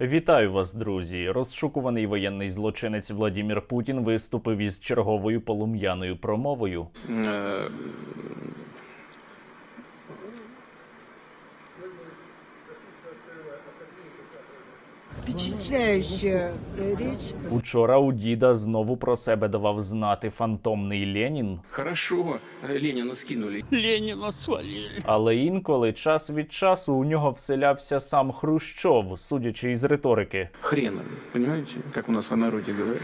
Вітаю вас, друзі! Розшукуваний воєнний злочинець Владімір Путін виступив із черговою полум'яною промовою. Впечатляющая э, речь. Учора у діда знову про себе давав знати фантомний Ленін, Хорошо, э, Ленина скинули. Ленина свалили. але інколи час від часу у нього вселявся сам Хрущов, судячи із риторики. Хреном, понимаете, как у нас в народе говорят.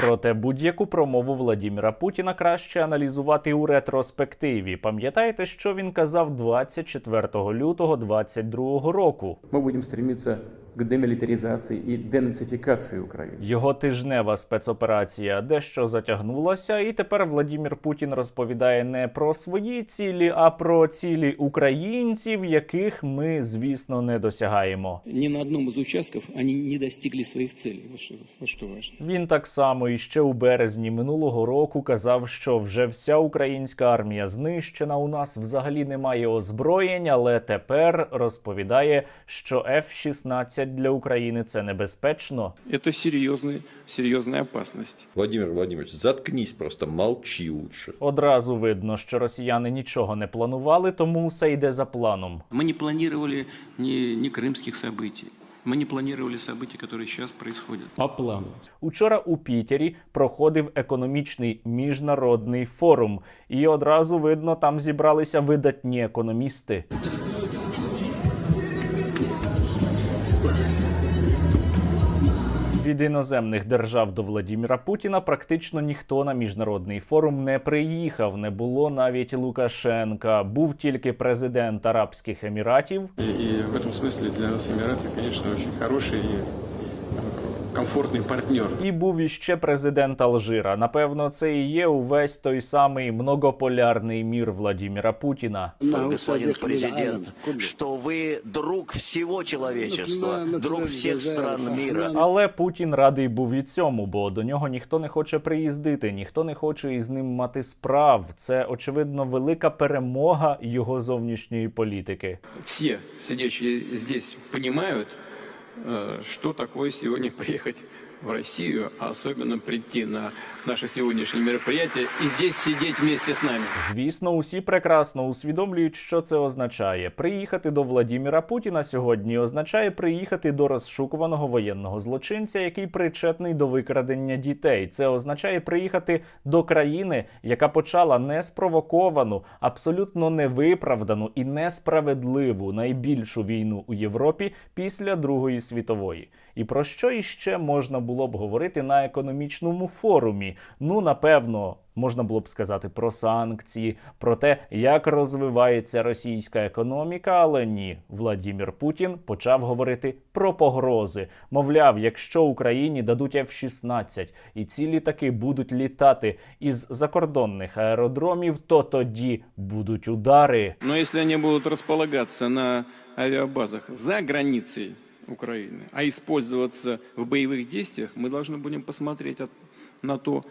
Проте будь-яку промову Владіміра Путіна краще аналізувати у ретроспективі. Пам'ятаєте, що він казав 24 лютого 22 року? мы будем стремиться к демилитаризации и денацификации Украины. Його тижнева спецоперація дещо затягнулася, і тепер Владімір Путін розповідає не про свої цілі, а про цілі українців, яких ми, звісно, не досягаємо. ни на одном из участков они не достигли своих целей. Вот что, вот что важно. Він так само і ще у березні минулого року казав, що вже вся українська армія знищена. У нас взагалі немає озброєнь, але тепер розповідає, що F-16 для України це небезпечно. Это серьезная, серьезная опасность. Владимир Владимирович, заткнись просто, молчи лучше. Одразу видно, що росіяни нічого не планували, тому все йде за планом. Мы не планировали ни, ни крымских событий. Мы не планировали события, которые сейчас происходят. По плану. Учора у Пітері проходив економічний міжнародний форум, і одразу видно, там зібралися видатні економісти. Від іноземних держав до Владіміра Путіна практично ніхто на міжнародний форум не приїхав. Не було навіть Лукашенка. Був тільки президент Арабських Еміратів, И, и в этом смысле для нас Эмираты, конечно, очень хороший и э, комфортный партнер. І був іще президент Алжира. Напевно, це і є увесь той самий многополярний мір Владіміра Путіна. господин президент, что вы друг всего человечества, друг всех стран мира. Але Путін радий був і цьому, бо до нього ніхто не хоче приїздити, ніхто не хоче із ним мати справ. Це очевидно велика перемога його зовнішньої політики. Все сидящие здесь понимают, э, что такое сегодня приехать в Россию, а особенно прийти на наше сегодняшнее мероприятие и здесь сидеть вместе с нами. Звісно, усі прекрасно усвідомлюють, що це означає. Приїхати до Владіміра Путіна сьогодні означає приїхати до розшукуваного воєнного злочинця, який причетний до викрадення дітей. Це означає приїхати до країни, яка почала неспровоковану, абсолютно невиправдану і несправедливу найбільшу війну у Європі після Другої світової. І про що іще можна було б говорити на економічному форумі? Ну, напевно, можна було б сказати про санкції, про те, як розвивається російська економіка, але ні, Владімір Путін почав говорити про погрози. Мовляв, якщо Україні дадуть F-16 і ці літаки будуть літати із закордонних аеродромів, то тоді будуть удари. Но если они будут располагаться на авиабазах за границей Украины, а использоваться в боевых действиях, мы должны будем посмотреть от- на то,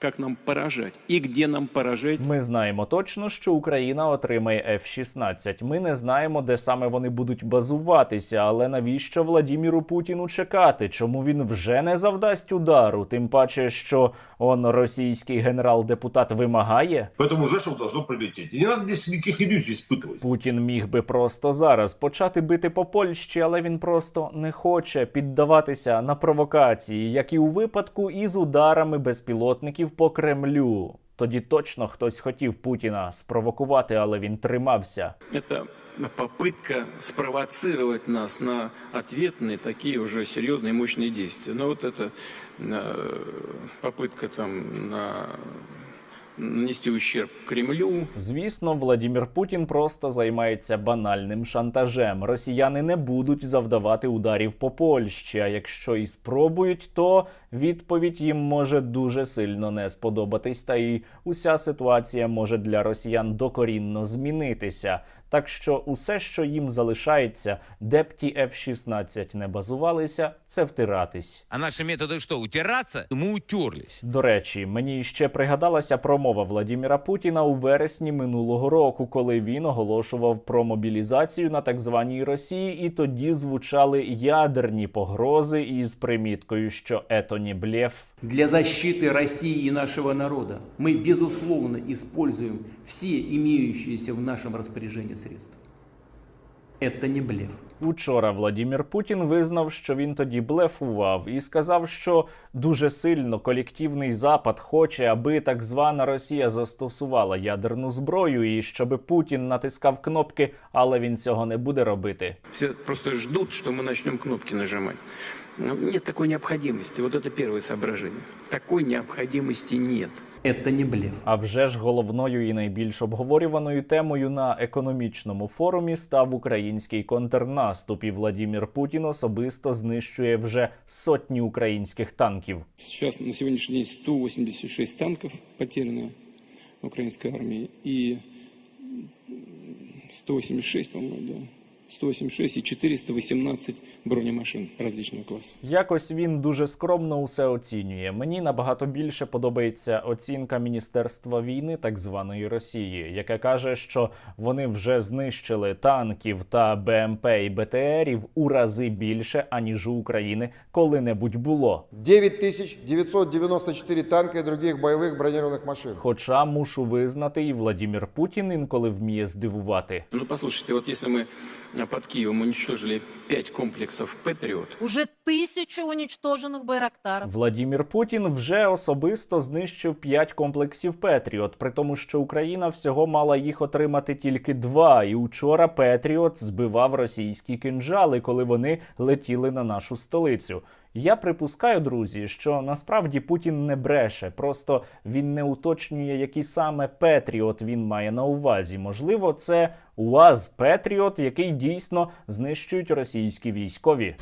как нам поражать и где нам поражать. Ми знаємо точно, що Україна отримає F-16. Ми не знаємо, де саме вони будуть базуватися. Але навіщо Владіміру Путіну чекати? Чому він вже не завдасть удару? Тим паче, що он російський генерал-депутат вимагає. Поэтому Жешев должно прилететь. И не надо здесь никаких иллюзий испытывать. Путін міг би просто зараз почати бити по Польщі, але він просто не хоче піддаватися на провокації, як і у випадку із ударами безпілотників по Кремлю. Тоді точно хтось хотів Путіна спровокувати, але він тримався. Это попытка спровоцировать нас на ответные такие уже серьезные мощные действия. Но вот эта э, попытка там на нанести ущерб Кремлю, Звісно, Владімір Путін просто займається банальним шантажем. Росіяни не будуть завдавати ударів по Польщі. А якщо і спробують, то відповідь їм може дуже сильно не сподобатись. Та і уся ситуація може для росіян докорінно змінитися. Так що усе, що їм залишається, де б ті F-16 не базувалися, це втиратись. А наши методы что, утираться? Мы утерлись. До речі, мені ще пригадалася промова Владіміра Путіна у вересні минулого року, коли він оголошував про мобілізацію на так званій Росії, і тоді звучали ядерні погрози із приміткою, що ето не блеф Для защиты России и нашего народа мы, безусловно, используем все имеющиеся в нашем распоряжении средства. Это не блеф. Учора Владімір Путін визнав, що він тоді блефував, і сказав, що дуже сильно колективний Запад хоче, аби так звана Росія застосувала ядерну зброю, і щоб Путін натискав кнопки, але він цього не буде робити. Все просто ждут, что мы начнем кнопки нажимать. Но Нет такой необходимости. Вот это первое соображение. Такой необходимости нет. Это не блеф. А вже ж головною і найбільш обговорюваною темою на економічному форумі став український контрнаступ. І Владімір Путін особисто знищує вже сотні українських танків. Сейчас на сегодняшний день 186 танков потеряно украинской армии и 186, по-моему, да. 186 и 418 бронемашин различного класса. Якось він дуже скромно усе оцінює. Мені набагато більше подобається оцінка Міністерства війни так званої Росії, яке каже, що вони вже знищили танків та БМП і БТРів у рази більше аніж у України коли-небудь було. 9994 танка и других боевых бронированных машин. Хоча мушу визнати, і Владімір Путін інколи вміє здивувати. Ну, послушайте, вот если мы а, под Киевом уничтожили пять комплексов «Патриот», Уже тисячу унічтожених байрактаров. Владімір Путін вже особисто знищив 5 комплексів Петріот, при тому, що Україна всього мала їх отримати тільки два. І учора Петріот збивав російські кинжали, коли вони летіли на нашу столицю. Я припускаю, друзі, що насправді Путін не бреше, просто він не уточнює, які саме Петріот він має на увазі. Можливо, це УАЗ Петріот, який дійсно знищують російські військові.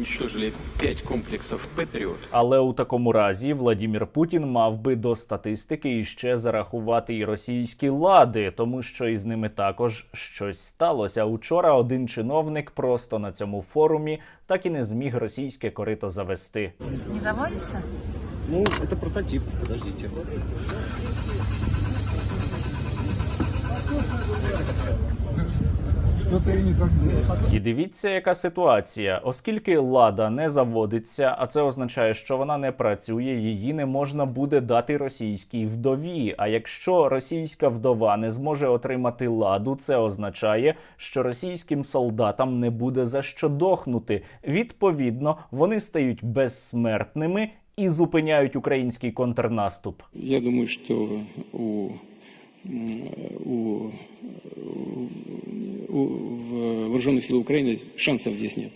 Уничтожили пять комплексов «Патриот», Але у такому разі Владімір Путін мав би до статистики іще зарахувати і російські лади, тому що із ними також щось сталося. Учора один чиновник просто на цьому форумі так і не зміг російське корито завести. Не заводится? Ну, это прототип, подождите. І дивіться, яка ситуація. Оскільки лада не заводиться, а це означає, що вона не працює, її не можна буде дати російській вдові. А якщо російська вдова не зможе отримати ладу, це означає, що російським солдатам не буде за що дохнути. Відповідно, вони стають безсмертними і зупиняють український контрнаступ. Я думаю, что у, у, у в вооруженных сил Украины шансов здесь нет.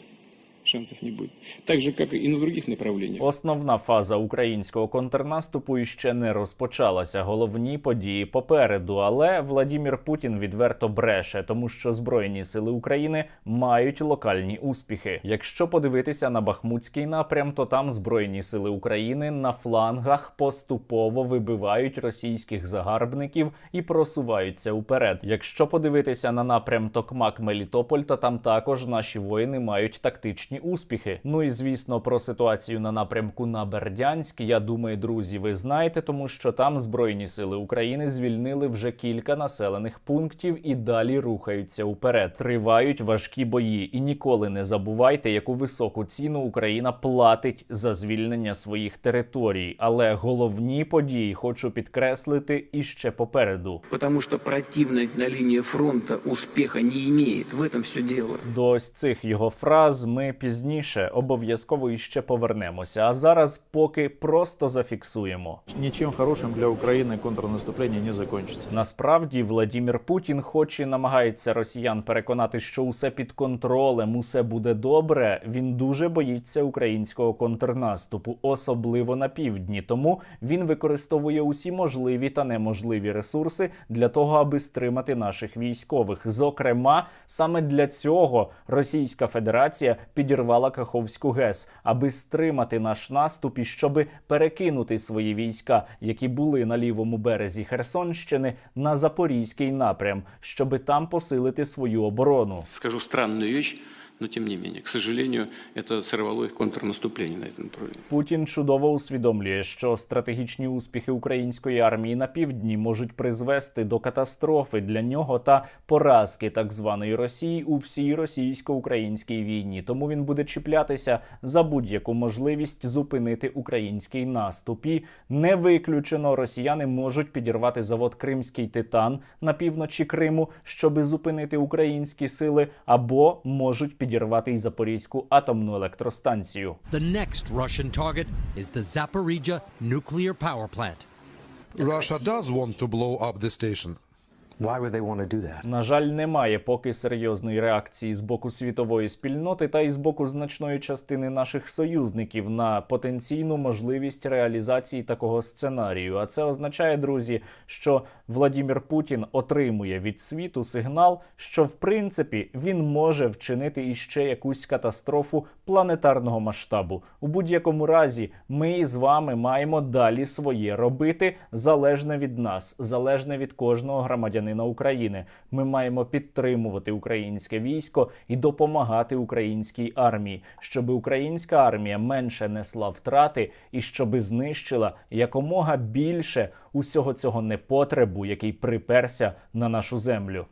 Шансов не будет. Так же, как и на других направлениях. Основна фаза українського контрнаступу іще не розпочалася. Головні події попереду. Але Владімір Путін відверто бреше, тому що Збройні сили України мають локальні успіхи. Якщо подивитися на Бахмутський напрям, то там Збройні сили України на флангах поступово вибивають російських загарбників і просуваються уперед. Якщо подивитися на напрям Токмак Мелітополь, то там також наші воїни мають тактичні успіхи. Ну і звісно, про ситуацію на напрямку на Бердянськ. Я думаю, друзі, ви знаєте, тому що там Збройні сили України звільнили вже кілька населених пунктів і далі рухаються уперед. Тривають важкі бої, і ніколи не забувайте, яку високу ціну Україна платить за звільнення своїх територій. Але головні події хочу підкреслити іще попереду. потому что противник на линии фронта успеха не имеет. В этом все дело. До ось цих його фраз ми пізніше обов'язково іще повернемося. А зараз поки просто зафіксуємо. Ничем хорошим для Украины контрнаступление не закончится. Насправді Владімір Путін, хоч і намагається росіян переконати, що усе під контролем, усе буде добре. Він дуже боїться українського контрнаступу, особливо на півдні. Тому він використовує усі можливі та неможливі ресурси для того, аби стримати наших військових. Зокрема, саме для цього Російська Федерація підірвала підірвала Каховську ГЕС, аби стримати наш наступ і щоби перекинути свої війська, які були на лівому березі Херсонщини, на запорізький напрям, щоби там посилити свою оборону. Скажу странну вещь, но тем не менее, к сожалению, это сорвало их контрнаступление на этом направлении. Путін чудово усвідомлює, що стратегічні успіхи української армії на півдні можуть призвести до катастрофи для нього та поразки так званої Росії у всій російсько-українській війні. Тому він буде чіплятися за будь-яку можливість зупинити український наступ. І не виключено, росіяни можуть підірвати завод Кримський Титан на півночі Криму, щоби зупинити українські сили, або можуть підірвати й Запорізьку атомну електростанцію. The next Russian target is the Zaporizhia nuclear power plant. Russia does want to blow up the station. Why would they want to do that? На жаль, немає поки серйозної реакції з боку світової спільноти та й з боку значної частини наших союзників на потенційну можливість реалізації такого сценарію. А це означає, друзі, що Владімір Путін отримує від світу сигнал, що в принципі він може вчинити іще якусь катастрофу планетарного масштабу. У будь-якому разі, ми з вами маємо далі своє робити залежне від нас, залежне від кожного громадянина України. Ми маємо підтримувати українське військо і допомагати українській армії, щоб українська армія менше несла втрати і щоб знищила якомога більше усього цього непотребу, який приперся на нашу землю.